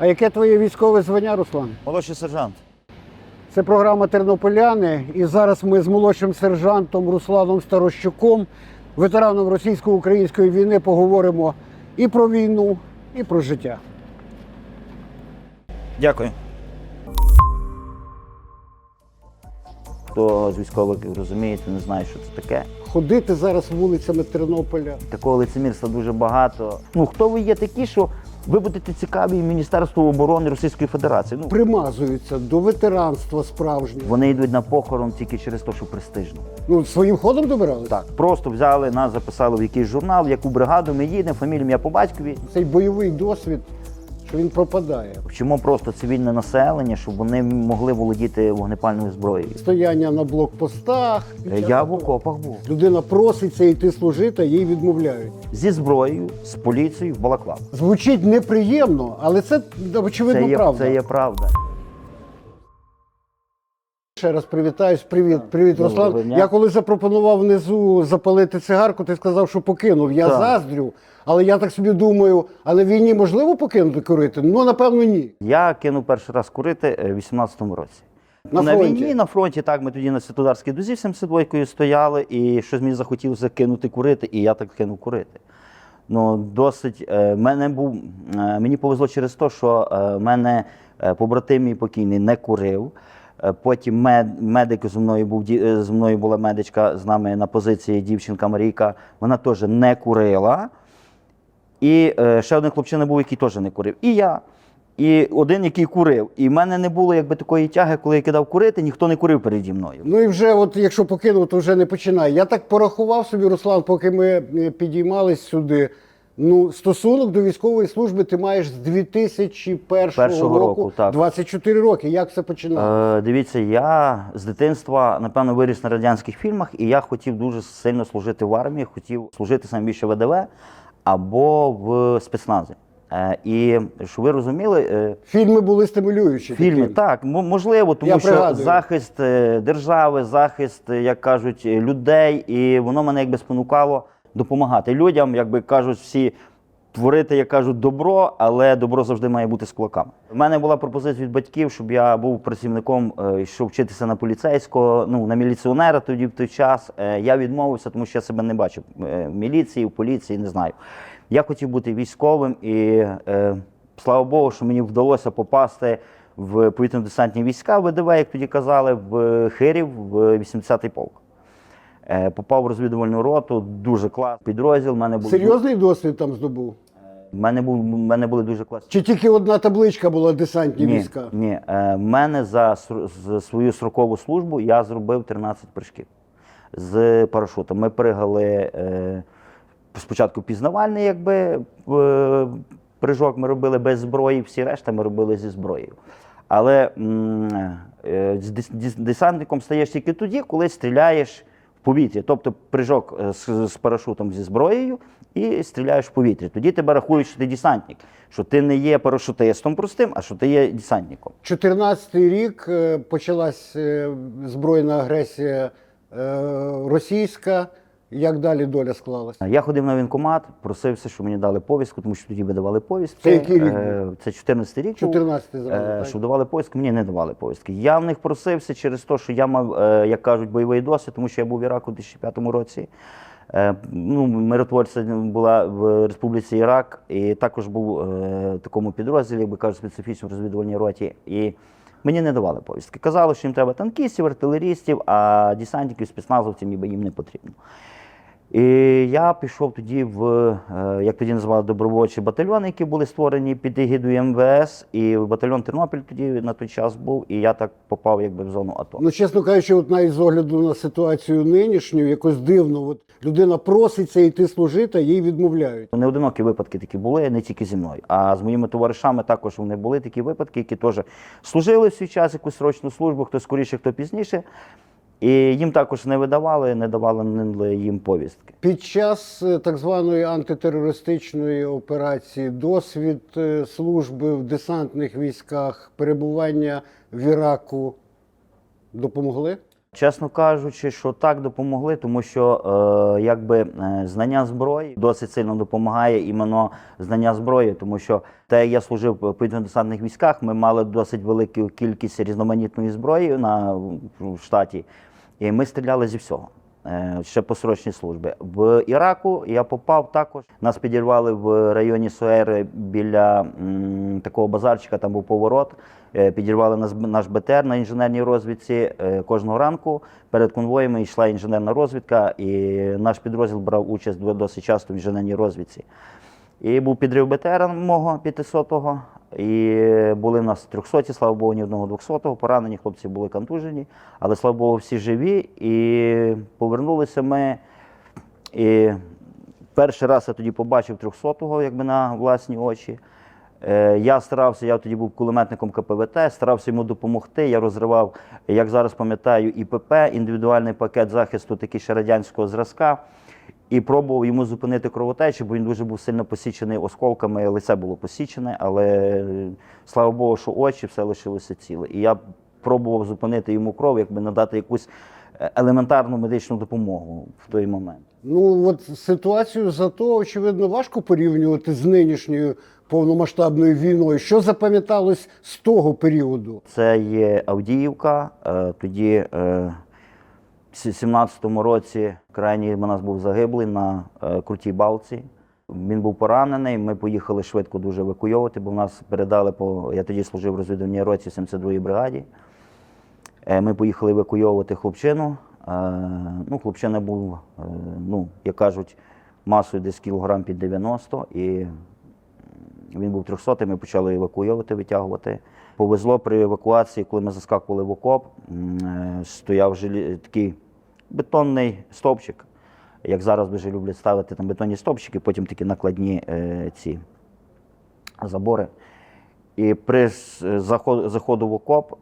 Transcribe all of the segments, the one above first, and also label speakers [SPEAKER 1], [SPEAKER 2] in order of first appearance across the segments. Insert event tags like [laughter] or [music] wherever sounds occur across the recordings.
[SPEAKER 1] А яке твоє військове звання, Руслан?
[SPEAKER 2] Молодший сержант.
[SPEAKER 1] Це програма Тернополяни. І зараз ми з молодшим сержантом Русланом Старощуком, ветераном російсько-української війни, поговоримо і про війну, і про життя.
[SPEAKER 2] Дякую. Хто з військових розуміє, то не знає, що це таке.
[SPEAKER 1] Ходити зараз вулицями Тернополя.
[SPEAKER 2] Такого лицемірства дуже багато. Ну хто ви є такі, що ви будете цікаві Міністерству оборони Російської Федерації? Ну
[SPEAKER 1] примазуються до ветеранства справжнього.
[SPEAKER 2] вони йдуть на похорон тільки через те, що престижно.
[SPEAKER 1] Ну, своїм ходом добирали?
[SPEAKER 2] Так, просто взяли нас, записали в якийсь журнал, в яку бригаду ми їдемо, фамілію, я по батькові.
[SPEAKER 1] Цей бойовий досвід, він пропадає.
[SPEAKER 2] Вчимо просто цивільне населення, щоб вони могли володіти вогнепальною зброєю.
[SPEAKER 1] Стояння на блокпостах.
[SPEAKER 2] Я в окопах був
[SPEAKER 1] Людина проситься йти служити, а їй відмовляють.
[SPEAKER 2] зі зброєю, з поліцією в Балаклав.
[SPEAKER 1] Звучить неприємно, але це очевидно
[SPEAKER 2] Це є,
[SPEAKER 1] правда.
[SPEAKER 2] це є правда.
[SPEAKER 1] Ще раз привітаюсь. Привіт, привіт,
[SPEAKER 2] Доброго
[SPEAKER 1] Руслан.
[SPEAKER 2] дня.
[SPEAKER 1] Я коли запропонував внизу запалити цигарку, ти сказав, що покинув. Я
[SPEAKER 2] Так.
[SPEAKER 1] заздрю, але я так собі думаю, а на війні можливо покинути курити? Ну напевно, ні.
[SPEAKER 2] Я кинув перший раз курити е, в 18-му році.
[SPEAKER 1] На
[SPEAKER 2] на
[SPEAKER 1] фронті?
[SPEAKER 2] війні, на фронті, так, ми тоді на Святодарській дузі 72-кою стояли, і щось мені захотілося кинути курити, і я так кинув курити. Ну, досить, е, мене був, е, мені повезло через те, що е, мене е, побратим мій покійний не курив. Е, Потім мед, медик зі мною був ді- е, зі мною була медичка з нами на позиції дівчинка Марійка. Вона теж не курила. І е, ще один хлопчина був, який теж не курив. І я. І один, який курив. І в мене не було якби такої тяги, коли я кидав курити, ніхто не курив переді мною.
[SPEAKER 1] Ну і вже, от якщо покинув, то вже не починай. Я так порахував собі, Руслан, поки ми підіймались сюди. Ну, стосунок до військової служби ти маєш з 2001
[SPEAKER 2] Першого
[SPEAKER 1] року,
[SPEAKER 2] року, так.
[SPEAKER 1] 24 роки. Як це починало?
[SPEAKER 2] Е, дивіться, я з дитинства, напевно, виріс на радянських фільмах, і я хотів дуже сильно служити в армії, хотів служити саме більше в ВДВ або в спецназі. Е, і щоб ви розуміли, е,
[SPEAKER 1] Фільми були стимулюючі.
[SPEAKER 2] Фільми
[SPEAKER 1] такі.
[SPEAKER 2] так, м- можливо, тому
[SPEAKER 1] Я
[SPEAKER 2] що
[SPEAKER 1] пригадую.
[SPEAKER 2] захист е, держави, захист, е, як кажуть, е, людей, і воно мене якби спонукало допомагати людям, якби кажуть всі. Творити, як кажуть, добро, але добро завжди має бути з кулаками. У мене була пропозиція від батьків, щоб я був працівником, е, йшов вчитися на поліцейського, ну на міліціонера тоді в той час. Е, Я відмовився, тому що я себе не бачив е, в міліції, в поліції, не знаю. Я хотів бути військовим, і слава Богу, що мені вдалося попасти в повітряно-десантні війська ВДВ, як тоді казали, в Хирів, в 80-й полк. Е, Попав в розвідувальну роту, дуже класний підрозділ. Мене був
[SPEAKER 1] Серйозний досвід там здобув?
[SPEAKER 2] в мене був мене були дуже класні.
[SPEAKER 1] Чи тільки одна табличка була десантні
[SPEAKER 2] Ні,
[SPEAKER 1] війська?
[SPEAKER 2] ні. Е, в мене за ср- з свою срокову службу я зробив 13 прыжків з парашутом. Ми пригали е, спочатку пізнавальний, якби е, прыжок ми робили без зброї, всі решта ми робили зі зброєю. Але е, десантником стаєш тільки тоді, коли стріляєш в повітря. Тобто прыжок е, з, з парашутом зі зброєю і стріляєш в повітрі. Тоді тебе рахують, що ти десантник, що ти не є парашутистом простим, а що ти є десантником.
[SPEAKER 1] 14-й рік е, почалась е, збройна агресія російська. Як далі доля склалася?
[SPEAKER 2] Я ходив на воєнкомат, просився, щоб мені дали повістку, тому що тоді видавали повістки.
[SPEAKER 1] Це який рік
[SPEAKER 2] Е, Це 14 рік. був.
[SPEAKER 1] 14-й зразу,
[SPEAKER 2] Е? Щоб давали повістки, мені не давали повістки. Я в них просився через те, що я мав, е, як кажуть, бойовий досвід, тому що я був в Іраку у 2005 році. Е, Ну, миротворця була в Республіці Ірак, і також був е, в такому підрозділі, як би кажуть, специфічній розвідувальній роті. І мені не давали повістки. Казали, що їм треба танкістів, артилерістів, а десантників, спецназовців ніби їм не потрібно. І я пішов тоді в, е, як тоді називали, добровольчі батальйони, які були створені під егідою МВС, і батальйон Тернопіль тоді на той час був, і я так попав якби в зону АТО.
[SPEAKER 1] Ну, чесно кажучи, от навіть з огляду на ситуацію нинішню, якось дивно, от людина проситься йти служити, а їй відмовляють.
[SPEAKER 2] Неодинокі випадки такі були, не тільки зі мною, а з моїми товаришами також вони були такі випадки, які теж служили в свій час якусь срочну службу, хто скоріше, хто пізніше. І їм також не видавали, не давали їм повістки.
[SPEAKER 1] Під час е, так званої антитерористичної операції досвід е, служби в десантних військах, перебування в Іраку допомогли?
[SPEAKER 2] Чесно кажучи, що так допомогли, тому що е, якби е, знання зброї досить сильно допомагає іменно знання зброї, тому що те, я служив в повітряно-десантних військах, ми мали досить велику кількість різноманітної зброї на в штаті, і ми стріляли зі всього. е, Ще по срочній службі. В Іраку я попав також. Нас підірвали в районі Суери біля м, такого базарчика, там був поворот. Е, Підірвали нас, наш БТР на інженерній розвідці е, кожного ранку. Перед конвоями йшла інженерна розвідка, і наш підрозділ брав участь до- досить часто в інженерній розвідці. І був підрив БТР мого 500-го, і були в нас 300, слава Богу, ні одного 200-го, поранені хлопці були контужені, але слава Богу, всі живі. І повернулися ми. І перший раз я тоді побачив 300-го якби на власні очі. Е, Я старався, я тоді був кулеметником КПВТ, старався йому допомогти. Я розривав, як зараз пам'ятаю, ІПП, індивідуальний пакет захисту, такий ще радянського зразка, і пробував йому зупинити кровотечу, бо він дуже був сильно посічений осколками, лице було посічене, але е, слава Богу, що очі все лишилося ціле. І я пробував зупинити йому кров, якби надати якусь е, елементарну медичну допомогу в той момент.
[SPEAKER 1] Ну от ситуацію зато очевидно важко порівнювати з нинішньою повномасштабною війною. Що запам'яталось з того періоду?
[SPEAKER 2] Це є Авдіївка. Е, Тоді в 17-му році крайній у нас був загиблий на е, крутій балці. Він був поранений. Ми поїхали швидко дуже евакуйовувати, бо в нас передали по. Я тоді служив в розвідувальній році 72-й бригаді. Е, Ми поїхали евакуйовувати хлопчину. Е, Ну, хлопчина був, ну, як кажуть, масою десь кілограм під 90. І він був 300, ми почали евакуювати, витягувати. Повезло при евакуації, коли ми заскакували в окоп, е, стояв желі... такий бетонний стовпчик. Як зараз дуже люблять ставити там бетонні стовпчики, потім такі накладні е, ці забори. І при заходу в окоп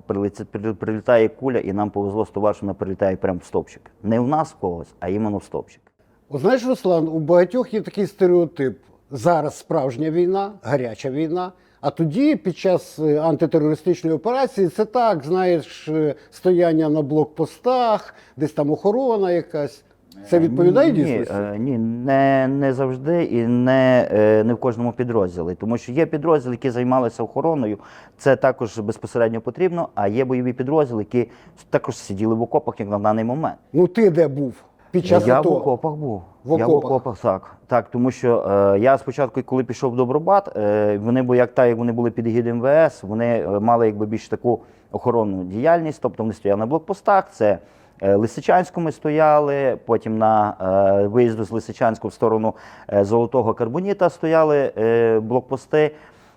[SPEAKER 2] прилітає куля, і нам повезло з товаришем, вона прилітає прямо в стовпчик. Не в нас когось, а іменно в стовпчик.
[SPEAKER 1] От знаєш, Руслан, у багатьох є такий стереотип: зараз справжня війна, гаряча війна. А тоді, під час е, антитерористичної операції, це так, знаєш, е, стояння на блокпостах, десь там охорона якась. Це відповідає
[SPEAKER 2] ні,
[SPEAKER 1] дійсності?
[SPEAKER 2] е, Ні, не, не завжди і не, е, не в кожному підрозділі. Тому що є підрозділи, які займалися охороною, це також безпосередньо потрібно, а є бойові підрозділи, які також сиділи в окопах як на даний момент.
[SPEAKER 1] Ну ти де був під час
[SPEAKER 2] я
[SPEAKER 1] АТО?
[SPEAKER 2] в окопах був.
[SPEAKER 1] В
[SPEAKER 2] Я в
[SPEAKER 1] окопах?
[SPEAKER 2] окопах, так. Так, тому що е, я спочатку, коли пішов в Добробат, е, вони бо як так, як вони були під егідою МВС, вони е, мали якби більш таку охоронну діяльність, тобто вони стояли на блокпостах. Це е, Лисичанську ми стояли, потім на е, виїзду з Лисичанську в сторону е, Золотого Карбоніта стояли е, блокпости.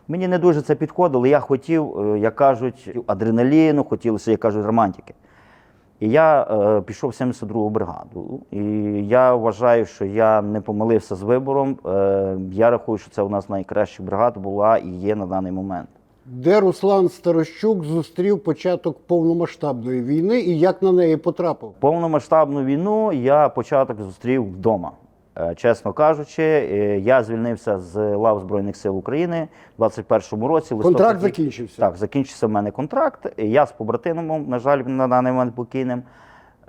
[SPEAKER 2] Мені не дуже це підходило. Я хотів, е, як кажуть, адреналіну, хотілося, як кажуть, романтики. І я е, пішов в 72-гу бригаду. І я вважаю, що я не помилився з вибором. Е, я рахую, що це у нас найкраща бригада була і є на даний момент.
[SPEAKER 1] Де Руслан Старощук зустрів початок повномасштабної війни і як на неї потрапив?
[SPEAKER 2] Повномасштабну війну я початок зустрів вдома. Е, Чесно кажучи, е, я звільнився з лав Збройних сил України в 21-му році.
[SPEAKER 1] Контракт
[SPEAKER 2] листопаді.
[SPEAKER 1] закінчився.
[SPEAKER 2] Так, закінчився в мене контракт. Я з побратимом, на жаль, на даний момент покійним.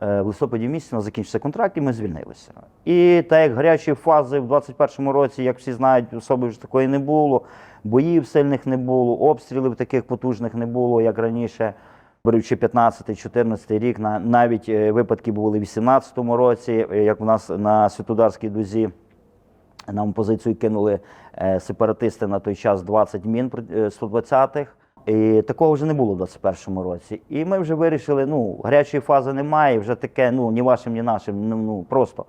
[SPEAKER 2] е, В листопаді місяці нас закінчився контракт, і ми звільнилися. І так як гарячої фази в 21-му році, як всі знають, особи вже такої не було, боїв сильних не було, обстрілів таких потужних не було, як раніше. Беручи 15-14 рік, на- навіть е, випадки були в 18-му році, е, як у нас на Святодарській дузі нам позицію кинули е, сепаратисти на той час 20 мін е, 120-х. І такого вже не було в 21-му році. І ми вже вирішили, ну, гарячої фази немає, вже таке, ну, ні вашим, ні нашим, ну, ну просто.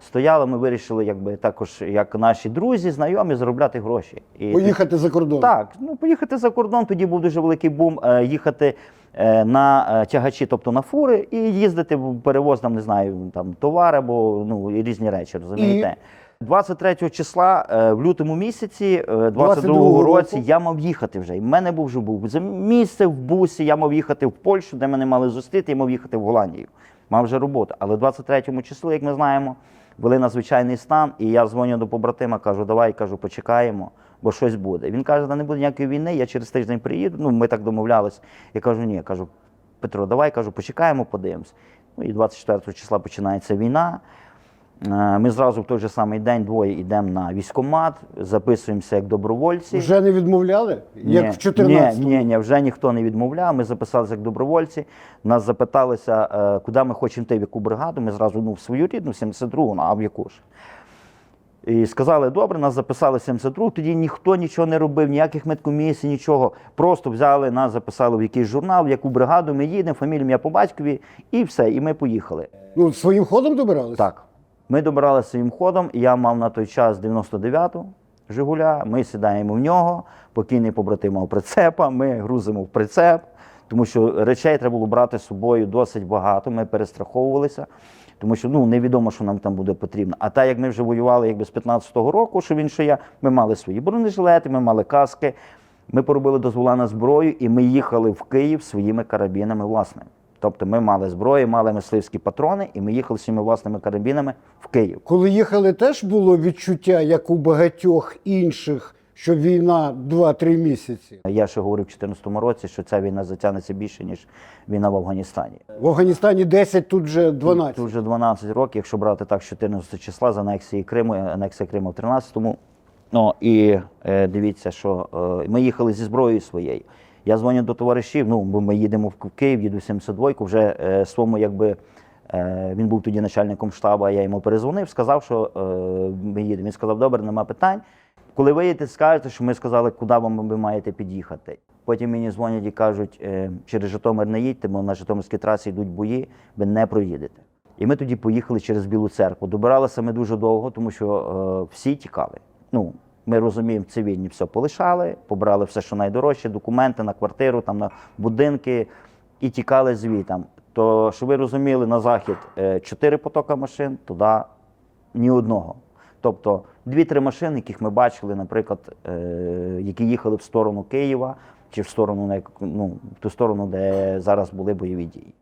[SPEAKER 2] Стояли, ми вирішили, якби також, як наші друзі, знайомі, заробляти гроші. І
[SPEAKER 1] Поїхати за кордон.
[SPEAKER 2] так, ну поїхати за кордон, тоді був дуже великий бум. е, Їхати е, на е, тягачі, тобто на фури, і їздити в перевоз, там, не знаю, там товари або ну, і різні речі, розумієте? 23 числа е, в лютому місяці е, 22-го
[SPEAKER 1] 22-го
[SPEAKER 2] році
[SPEAKER 1] року.
[SPEAKER 2] я мав їхати вже. І в мене був вже був за місце в бусі, я мав їхати в Польщу, де мене мали зустріти, я мав їхати в Голландію. Мав вже роботу. Але 23 числу, як ми знаємо, ввели надзвичайний стан, і я дзвоню до побратима, кажу, давай кажу, почекаємо, бо щось буде. Він каже, да не буде ніякої війни, я через тиждень приїду. Ну, ми так домовлялись. Я кажу, ні, кажу, Петро, давай кажу, почекаємо, подивимось. Ну і 24 числа починається війна. Е, Ми зразу в той же самий день двоє йдемо на військкомат, записуємося як добровольці.
[SPEAKER 1] Вже не відмовляли? Як в 14
[SPEAKER 2] Ні, ні, ні, вже ніхто не відмовляв. Ми записалися як добровольці. Нас запиталися, е, куди ми хочемо йти, в яку бригаду. Ми зразу ну, в свою рідну, в 72-гу, ну, а в яку ж. І сказали, добре, нас записали в 72 тоді ніхто нічого не робив, ніяких медкомісій, нічого. Просто взяли, нас записали в якийсь журнал, в яку бригаду ми їдемо, фамілію ім'я по батькові, і все, і ми поїхали.
[SPEAKER 1] Ну, своїм ходом добиралися?
[SPEAKER 2] Так. Ми добиралися своїм ходом, і я мав на той час 99-ту Жигуля. Ми сідаємо в нього, покійний побратим мав прицепа, ми грузимо в прицеп, тому що речей треба було брати з собою досить багато. Ми перестраховувалися, тому що ну, невідомо, що нам там буде потрібно. А так як ми вже воювали якби з 15-го року, що він що я, ми мали свої бронежилети, ми мали каски. Ми поробили дозвола на зброю, і ми їхали в Київ своїми карабінами власними. Тобто ми мали зброю, мали мисливські патрони, і ми їхали своїми власними карабінами в Київ.
[SPEAKER 1] Коли їхали, теж було відчуття, як у багатьох інших, що війна 2-3 місяці.
[SPEAKER 2] Я ще говорив в 2014 році, що ця війна затягнеться більше, ніж війна в Афганістані.
[SPEAKER 1] В Афганістані 10, тут вже 12.
[SPEAKER 2] Тут вже 12 років, якщо брати так, з 14 числа з анексії Криму, анексія Криму в 13-му. Ну і е, дивіться, що е, ми їхали зі зброєю своєю. Я дзвоню до товаришів, ну, бо ми їдемо в Київ, їду в 72-ку, вже е, своєму, якби, е, він був тоді начальником штабу, я йому перезвонив, сказав, що е, ми їдемо. Він сказав, добре, нема питань. Коли виїдете, скажете, що ми сказали, куди вам ви маєте під'їхати. Потім мені дзвонять і кажуть, е, через Житомир не їдьте, бо на Житомирській трасі йдуть бої, ви не проїдете. І ми тоді поїхали через Білу церкву. Добиралися ми дуже довго, тому що всі тікали. Ну, ми розуміємо, цивільні все полишали, побрали все, що найдорожче, документи на квартиру, там, на будинки і тікали звітам. То, щоб ви розуміли, на захід е, чотири потока машин, туди ні одного. Тобто дві-три машини, яких ми бачили, наприклад, е, які їхали в сторону Києва чи в сторону ну, в ту сторону, де зараз були бойові дії.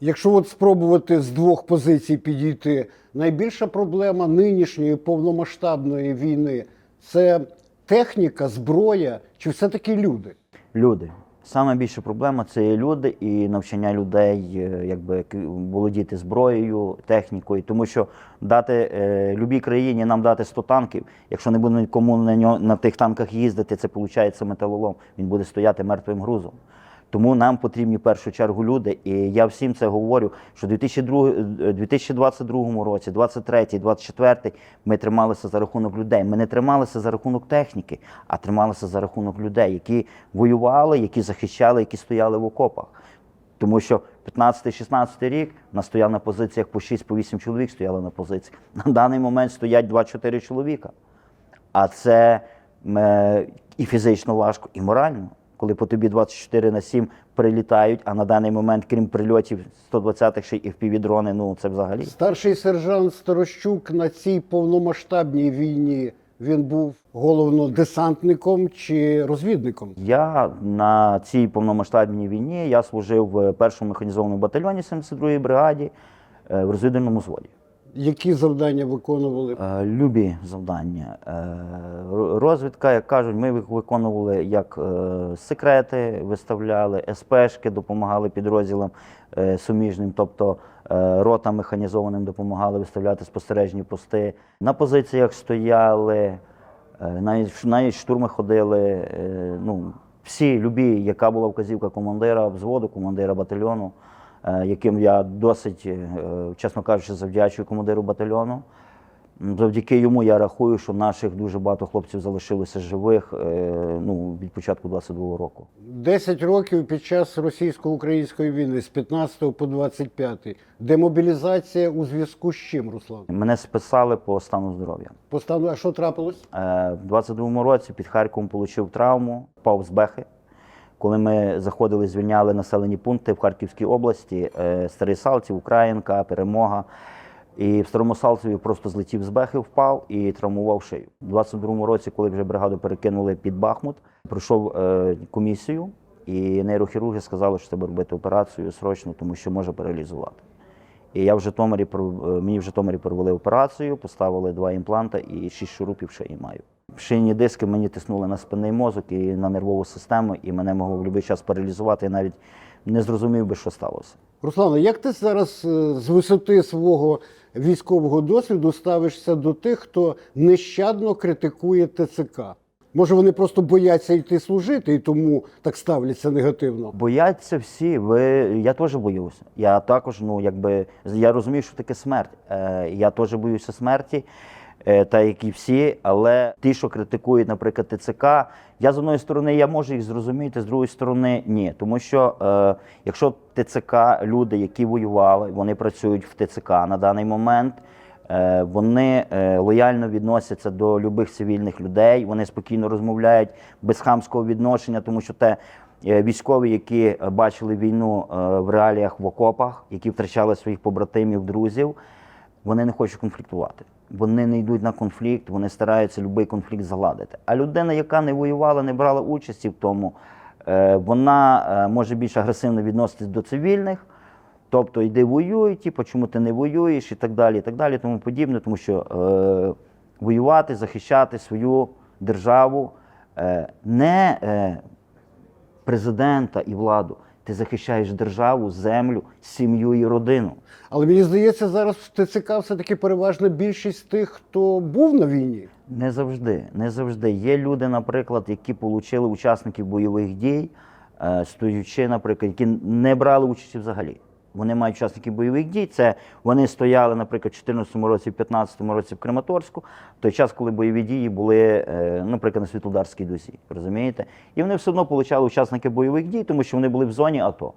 [SPEAKER 1] Якщо от спробувати з двох позицій підійти, найбільша проблема нинішньої повномасштабної війни це техніка, зброя чи все-таки люди?
[SPEAKER 2] Люди. Саме більша проблема це є люди і навчання людей, е, якби володіти зброєю, технікою. Тому що дати е, любій країні нам дати 100 танків, якщо не буде нікому на нього на тих танках їздити, це виходить металолом. Він буде стояти мертвим грузом. Тому нам потрібні в першу чергу люди. І я всім це говорю, що в 2002, е, 2022 році, 23, 24 ми трималися за рахунок людей. Ми не трималися за рахунок техніки, а трималися за рахунок людей, які воювали, які захищали, які стояли в окопах. Тому що 15-16 рік нас стояв на позиціях по 6-8 чоловік стояли на позиціях. На даний момент стоять 2-4 чоловіка. А це е, і фізично важко, і морально. Коли по тобі 24 на 7 прилітають, а на даний момент, крім прильотів 120-х ще й впівдрони, ну це взагалі.
[SPEAKER 1] Старший сержант Старощук на цій повномасштабній війні він був головно десантником чи розвідником.
[SPEAKER 2] Я на цій повномасштабній війні я служив в першому механізованому батальйоні 72-ї бригаді е, в розвідувальному взводі.
[SPEAKER 1] Які завдання виконували?
[SPEAKER 2] Е, Любі завдання. Е, Розвідка, як кажуть, ми виконували як е, секрети, виставляли, СПшки допомагали підрозділам суміжним, тобто ротам механізованим допомагали виставляти спостережні пости. На позиціях стояли, навіть, навіть штурми ходили. Ну, всі любі, яка була вказівка командира взводу, командира батальйону яким я досить, е, чесно кажучи, завдячую командиру батальйону. Завдяки йому я рахую, що наших дуже багато хлопців залишилося живих е, ну, від початку 22-го року.
[SPEAKER 1] 10 років під час російсько-української війни з 15 по 25. Демобілізація у зв'язку з чим, Руслан?
[SPEAKER 2] Мене списали по стану здоров'я.
[SPEAKER 1] Постану, а що трапилось?
[SPEAKER 2] Е, В 22-му році під Харковом отримав травму, впав з бехи. Коли ми заходили, звільняли населені пункти в Харківській області, е, Старий Салтів, Українка, Перемога. І в Старому Салтові просто злетів з бехи, впав і травмував шию. У 22-му році, коли вже бригаду перекинули під Бахмут, пройшов е, комісію, і нейрохірурги сказали, що треба робити операцію срочно, тому що може паралізувати. І я в Житомирі е, мені в Житомирі провели операцію, поставили два імпланта і шість шурупів шиї маю. Шийні диски мені тиснули на спинний мозок і на нервову систему, і мене могло в будь-який час паралізувати. Я навіть не зрозумів би, що сталося.
[SPEAKER 1] Руслана, як ти зараз е, з висоти свого військового досвіду ставишся до тих, хто нещадно критикує ТЦК? Може, вони просто бояться йти служити і тому так ставляться негативно?
[SPEAKER 2] Бояться всі. Ви я теж боюся. Я також, ну якби я розумію, що таке смерть. Е, я теж боюся смерті, та як і всі. Але ті, що критикують, наприклад, ТЦК, я з одної сторони я можу їх зрозуміти, з другої сторони ні. Тому що е, якщо ТЦК, люди, які воювали, вони працюють в ТЦК на даний момент. Е, Вони е, лояльно відносяться до любих цивільних людей, вони спокійно розмовляють без хамського відношення, тому що те е, військові, які е, бачили війну е, в реаліях в окопах, які втрачали своїх побратимів, друзів, вони не хочуть конфліктувати. Вони не йдуть на конфлікт, вони стараються будь-який конфлікт заладити. А людина, яка не воювала, не брала участі в тому, е, вона е, може більш агресивно відноситись до цивільних. Тобто йди воюй, типу, чому ти не воюєш і так далі, і так далі, тому подібне, тому що е, воювати, захищати свою державу е, не е, президента і владу. Ти захищаєш державу, землю, сім'ю і родину.
[SPEAKER 1] Але мені здається, зараз в ТЦК все-таки переважна більшість тих, хто був на війні.
[SPEAKER 2] Не завжди, не завжди. Є люди, наприклад, які отримали учасників бойових дій, е, стоючи, наприклад, які не брали участі взагалі. Вони мають учасників бойових дій. Це вони стояли, наприклад, в 2014 році, в 2015 році в Краматорську, в той час, коли бойові дії були, е, наприклад, на Світлодарській досі. Розумієте? І вони все одно отримали учасники бойових дій, тому що вони були в зоні АТО.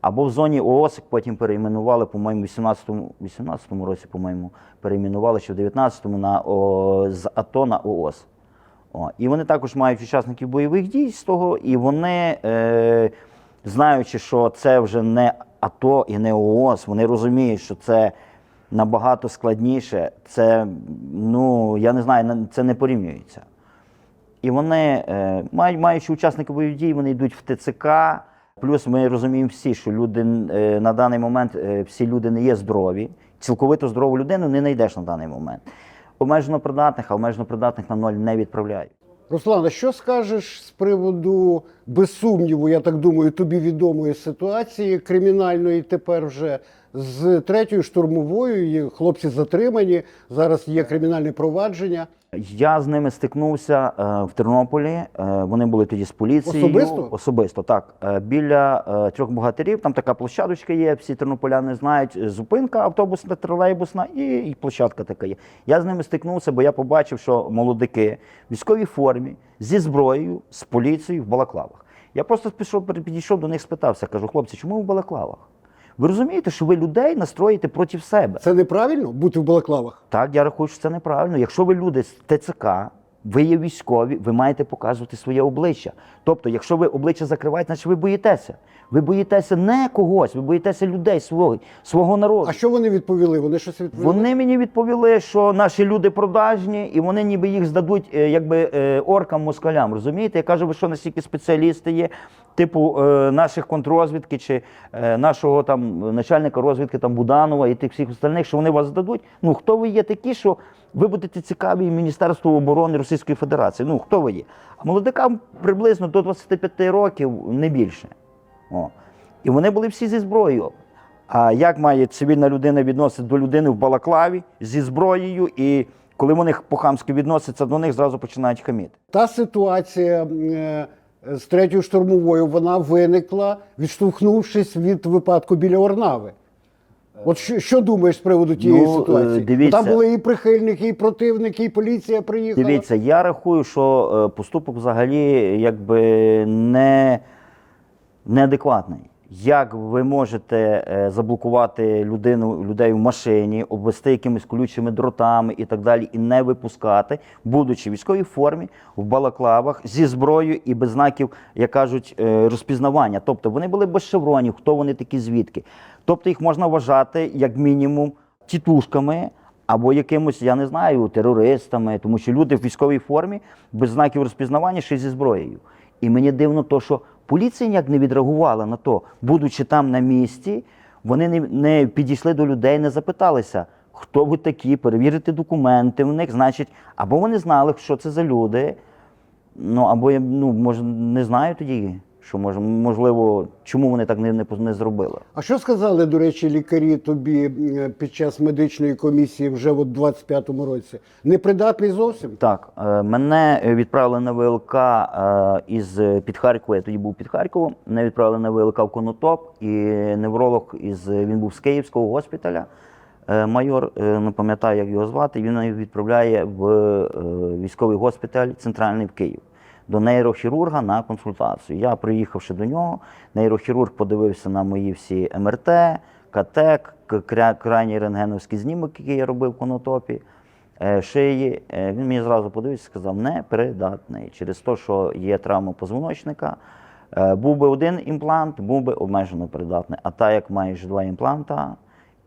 [SPEAKER 2] Або в зоні ООС, потім перейменували, по-моєму, в 18-му 18-му році, по-моєму, перейменували ще в 19-му на о, з АТО на ООС. О, і вони також мають учасників бойових дій з того, і вони, е, знаючи, що це вже не АТО і не ООС, вони розуміють, що це набагато складніше, це, ну, я не знаю, це не порівнюється. І вони, е, маючи учасники бойових дій, вони йдуть в ТЦК. Плюс ми розуміємо всі, що люди е, на даний момент е, всі люди не є здорові. Цілковито здорову людину не знайдеш на даний момент. Обмежено придатних, а обмежено придатних на ноль не відправляють.
[SPEAKER 1] Руслана, що скажеш з приводу, без сумніву, я так думаю, тобі відомої ситуації кримінальної тепер вже з третьою штурмовою. Хлопці затримані. Зараз є кримінальне провадження.
[SPEAKER 2] Я з ними стикнувся е, в Тернополі. Е, вони були тоді з поліцією.
[SPEAKER 1] Особисто?
[SPEAKER 2] Особисто, так. Е, біля трьох богатирів, там така площадочка є, всі тернополяни знають. Зупинка автобусна, тролейбусна і, і площадка така є. Я з ними стикнувся, бо я побачив, що молодики в військовій формі зі зброєю, з поліцією в балаклавах. Я просто пішов, підійшов до них, спитався, кажу, хлопці, чому ви в балаклавах? Ви розумієте, що ви людей настроїте проти себе?
[SPEAKER 1] Це неправильно бути в балаклавах.
[SPEAKER 2] Так, я рахую, що це неправильно. Якщо ви люди з ТЦК, ви є військові, ви маєте показувати своє обличчя. Тобто, якщо ви обличчя закриваєте, значить ви боїтеся. Ви боїтеся не когось, ви боїтеся людей свого, свого народу.
[SPEAKER 1] А що вони відповіли? Вони щось відповіли?
[SPEAKER 2] Вони мені відповіли, що наші люди продажні, і вони ніби їх здадуть е, якби е, оркам москалям. Розумієте? Я кажу, ви що настільки спеціалісти є, типу е, наших контррозвідки чи е, нашого там начальника розвідки там Буданова і тих всіх остальних, що вони вас здадуть. Ну хто ви є такі, що ви будете цікаві Міністерству оборони Російської Федерації? Ну хто ви є? А молодикам приблизно до 25 років не більше. О. І вони були всі зі зброєю. А як має цивільна людина відноситися до людини в балаклаві зі зброєю, і коли вони по-хамськи відносяться до них, зразу починають хаміти.
[SPEAKER 1] Та ситуація е, з третьою штурмовою вона виникла, відштовхнувшись від випадку біля Орнави. От що, що думаєш з приводу тієї
[SPEAKER 2] Ну, е,
[SPEAKER 1] ситуації?
[SPEAKER 2] дивіться.
[SPEAKER 1] Там були і прихильники, і противники, і поліція приїхала.
[SPEAKER 2] Дивіться, я рахую, що е, поступок взагалі якби не неадекватний. Як ви можете е, заблокувати людину, людей в машині, обвести якимись колючими дротами і так далі, і не випускати, будучи в військовій формі, в балаклавах, зі зброєю і без знаків, як кажуть, е, розпізнавання. Тобто вони були без шевронів, хто вони такі, звідки. Тобто їх можна вважати як мінімум тітушками, або якимось, я не знаю, терористами, тому що люди в військовій формі без знаків розпізнавання ще зі зброєю. І мені дивно, то, що поліція ніяк не відреагувала на то, будучи там на місці, вони не, не підійшли до людей, не запиталися, хто ви такі, перевірити документи в них, значить, або вони знали, що це за люди, ну або я ну, може не знаю тоді, що може, можливо, чому вони так не, не, не зробили.
[SPEAKER 1] А що сказали, до речі, лікарі тобі е, під час медичної комісії вже от 25-му році? Непридатний зовсім?
[SPEAKER 2] Так, е, мене відправили на ВЛК е, із під Харкова. Я тоді був під Харковом. Мене відправили на ВЛК в Конотоп, і невролог із він був з Київського госпіталя. Майор, не пам'ятаю, як його звати. Він відправляє в військовий госпіталь центральний в Київ до нейрохірурга на консультацію. Я, приїхавши до нього, нейрохірург подивився на мої всі МРТ, КТ, к- кря- крайній рентгеновський знімок, який я робив в конотопі е, шиї. Е, Він мені зразу подивився і сказав, непридатний. Через те, що є травма позвоночника. Е, Був би один імплант, був би обмежено придатний. А так як маєш два імпланта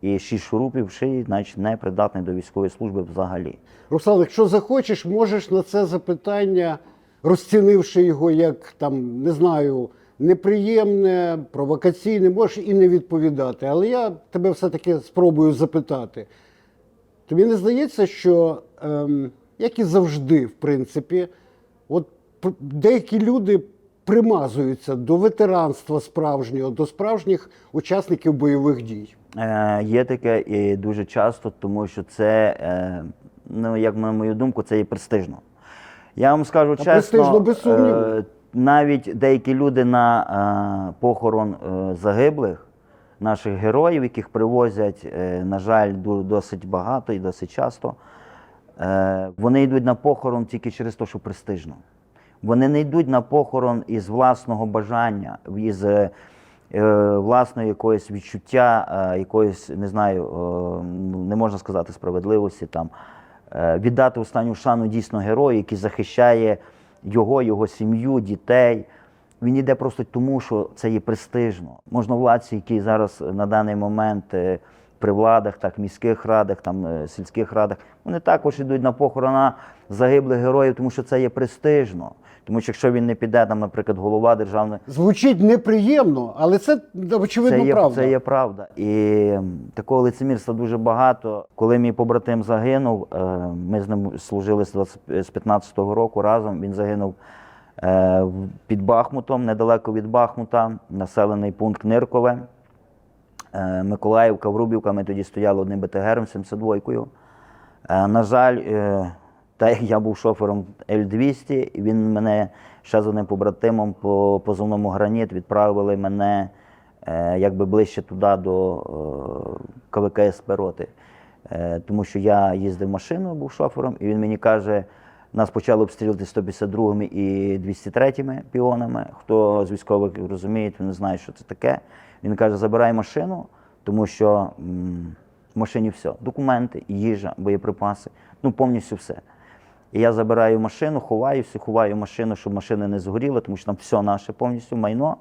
[SPEAKER 2] і шість шурупів шиї, значить непридатний до військової служби взагалі.
[SPEAKER 1] Руслан, якщо захочеш, можеш на це запитання, розцінивши його як там, не знаю, неприємне, провокаційне, можеш і не відповідати. Але я тебе все-таки спробую запитати. Тобі не здається, що, ем, як і завжди, в принципі, от деякі люди примазуються до ветеранства справжнього, до справжніх учасників бойових дій.
[SPEAKER 2] Е, є таке і дуже часто, тому що це, е, ну як на мою думку, це є престижно. Я вам скажу
[SPEAKER 1] Та
[SPEAKER 2] чесно, е, навіть деякі люди на е, похорон е, загиблих наших героїв, яких привозять, е, на жаль, досить багато і досить часто, е, вони йдуть на похорон тільки через те, що престижно. Вони не йдуть на похорон із власного бажання, із е, власної якоїсь відчуття, е, якоїсь, не знаю, е, не можна сказати справедливості, там, віддати останню шану дійсно герою, який захищає його, його сім'ю, дітей. Він йде просто тому, що це є престижно. Можновладці, які зараз на даний момент е, при владах, так, міських радах, там, е, сільських радах, вони також йдуть на похорона загиблих героїв, тому що це є престижно. Тому що якщо він не піде, там, наприклад, голова державної
[SPEAKER 1] Звучить неприємно, але це очевидно
[SPEAKER 2] це є,
[SPEAKER 1] правда.
[SPEAKER 2] Це є правда. І такого лицемірства дуже багато. Коли мій побратим загинув, е, ми з ним служили з 20 15-го року разом. Він загинув е, під Бахмутом, недалеко від Бахмута, населений пункт Ниркове. Е, Миколаївка, Врубівка, ми тоді стояли одним БТГРом 72-кою. Е, На жаль, так як я був шофером Л-200, він мене ще з одним побратимом по позовному граніт відправили мене е, якби ближче туди до е, КВКСП роти. Е, Тому що я їздив машиною, був шофером, і він мені каже, нас почали обстрілювати 152-ми і 203-ми піонами. Хто з військових розуміє, він не знає, що це таке. Він каже, забирай машину, тому що м, в машині все. Документи, їжа, боєприпаси, ну повністю все. І я забираю машину, ховаюся, ховаю машину, щоб машина не згоріла, тому що там все наше повністю майно.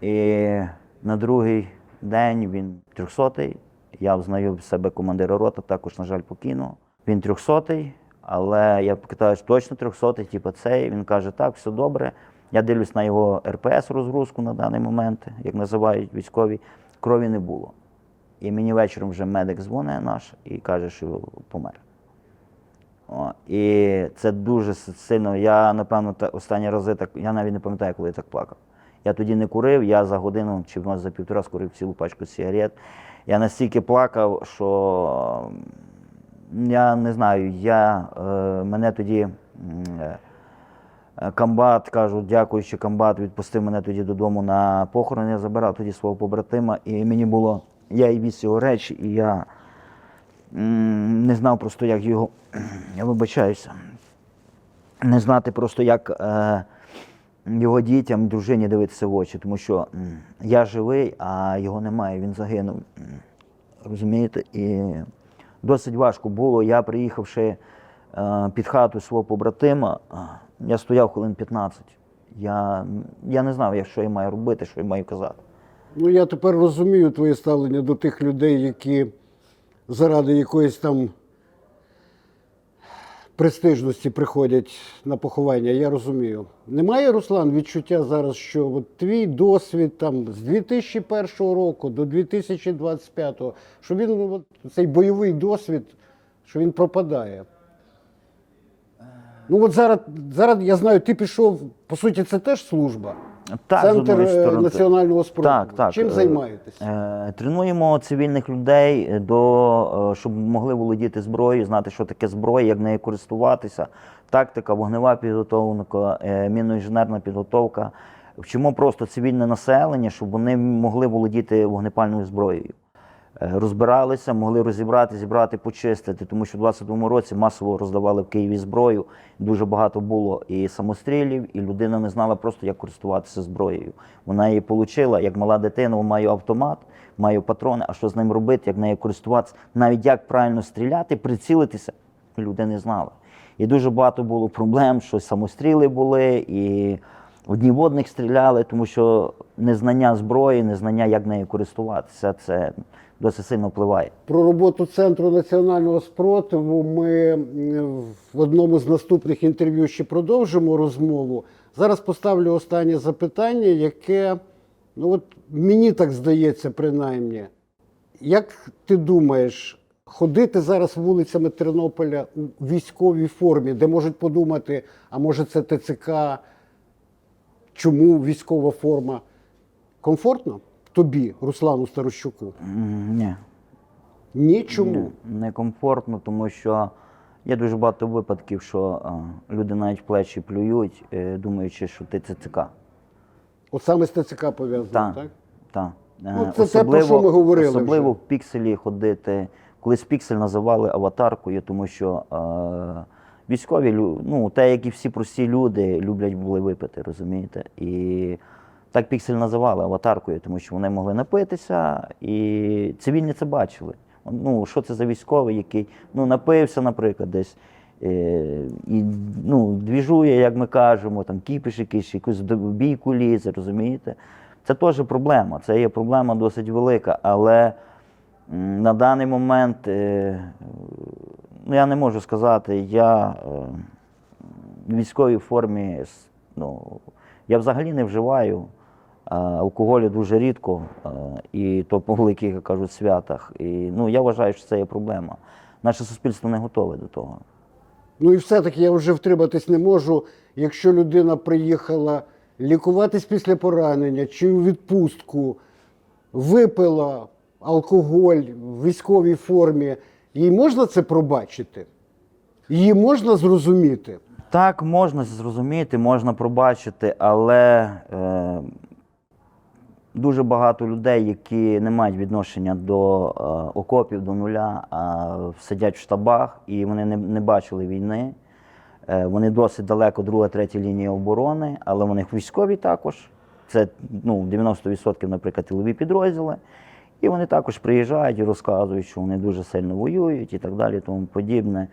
[SPEAKER 2] І на другий день він 300-й. Я взнаю себе командира рота, також, на жаль, покинув. Він 300-й, але я питаю, точно 300-й, типу цей. Він каже, так, все добре. Я дивлюсь на його РПС розгрузку на даний момент, як називають військові, крові не було. І мені вечором вже медик дзвонить наш і каже, що помер. О, і це дуже сильно. Я, напевно, та- останні рази так, я навіть не пам'ятаю, коли я так плакав. Я тоді не курив, я за годину чи може, за півтора скурив цілу пачку сигарет. Я настільки плакав, що я не знаю, я, е, мене тоді е, е, комбат, кажу, дякуючи комбат, відпустив мене тоді додому на похорон. Я забирав тоді свого побратима, і мені було, я і віз його речі, і я не знав просто, як його. [clears throat] Я вибачаюся. Не знати просто, як е, його дітям, дружині дивитися в очі, тому що я живий, а його немає, він загинув. Розумієте? І досить важко було. Я, приїхавши е, під хату свого побратима, я стояв хвилин 15. Я, я не знав, що я маю робити, що я маю казати.
[SPEAKER 1] Ну, я тепер розумію твоє ставлення до тих людей, які заради якоїсь там престижності приходять на поховання. Я розумію. Немає, Руслан, відчуття зараз, що от твій досвід там з 2001 року до 2025, що він от, цей бойовий досвід, що він пропадає. Ну от зараз, зараз я знаю, ти пішов, по суті, це теж служба.
[SPEAKER 2] Так,
[SPEAKER 1] Центр е,
[SPEAKER 2] сторони.
[SPEAKER 1] національного спротиву.
[SPEAKER 2] Так, так.
[SPEAKER 1] Чим
[SPEAKER 2] Е,
[SPEAKER 1] займаєтесь?
[SPEAKER 2] Е, Тренуємо цивільних людей до щоб могли володіти зброєю, знати, що таке зброя, як нею користуватися. Тактика, вогнева підготовка, мінно-інженерна підготовка. Вчимо просто цивільне населення, щоб вони могли володіти вогнепальною зброєю. Е, Розбиралися, могли розібрати, зібрати, почистити, тому що в 22-му році масово роздавали в Києві зброю. Дуже багато було і самострілів, і людина не знала просто, як користуватися зброєю. Вона її отримала, як мала дитина, маю автомат, маю патрони, а що з ним робити, як нею користуватися, навіть як правильно стріляти, прицілитися, люди не знали. І дуже багато було проблем, що самостріли були, і одні в одних стріляли, тому що незнання зброї, незнання, як нею користуватися, це досить сильно впливає.
[SPEAKER 1] Про роботу Центру національного спротиву ми в одному з наступних інтерв'ю ще продовжимо розмову. Зараз поставлю останнє запитання, яке, ну от мені так здається, принаймні. Як ти думаєш, ходити зараз вулицями Тернополя у військовій формі, де можуть подумати, а може це ТЦК, чому військова форма? Комфортно тобі, Руслану Старощуку?
[SPEAKER 2] Ні.
[SPEAKER 1] Ні, чому?
[SPEAKER 2] Ні, некомфортно, тому що є дуже багато випадків, що а, люди навіть плечі плюють, е, думаючи, що ти ЦЦК.
[SPEAKER 1] От саме з ТЦК пов'язано,
[SPEAKER 2] Так.
[SPEAKER 1] так? Ну, це те, про що ми говорили
[SPEAKER 2] Особливо
[SPEAKER 1] вже.
[SPEAKER 2] в пікселі ходити. Колись піксель називали аватаркою, тому що е, військові, ну, те, як і всі прості люди, люблять були випити, розумієте? І так піксель називали аватаркою, тому що вони могли напитися, і цивільні це бачили. Ну, що це за військовий, який ну, напився, наприклад, десь. Е, і ну, двіжує, як ми кажемо, там кіпіш якийсь, якусь бійку лізе, розумієте? Це теж проблема. Це є проблема досить велика, але на даний момент е, ну, я не можу сказати, я е, в військовій формі ну, я взагалі не вживаю. А, Алкоголю дуже рідко, і то по великих, як кажуть, святах. І, ну, я вважаю, що це є проблема. Наше суспільство не готове до того.
[SPEAKER 1] Ну і все-таки я вже втриматись не можу. Якщо людина приїхала лікуватись після поранення чи у відпустку, випила алкоголь в військовій формі, їй можна це пробачити? Її можна зрозуміти?
[SPEAKER 2] Так, можна зрозуміти, можна пробачити, але е, дуже багато людей, які не мають відношення до е, окопів, до нуля, а сидять в штабах і вони не, не бачили війни. Е, вони досить далеко, друга, третя лінія оборони, але вони військові також. Це ну, 90%, наприклад, тилові підрозділи. І вони також приїжджають і розказують, що вони дуже сильно воюють і так далі, тому подібне.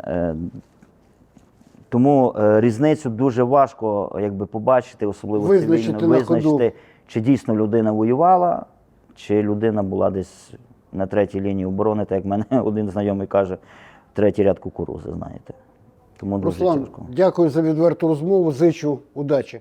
[SPEAKER 2] Е, тому е, різницю дуже важко якби, побачити, особливо
[SPEAKER 1] Визначити
[SPEAKER 2] цивільно, визначити. Чи дійсно людина воювала, чи людина була десь на третій лінії оборони, так як мене [laughs] один знайомий каже, третій ряд кукурузи, знаєте. Тому дуже
[SPEAKER 1] Руслан,
[SPEAKER 2] тяжко.
[SPEAKER 1] дякую за відверту розмову. Зичу удачі.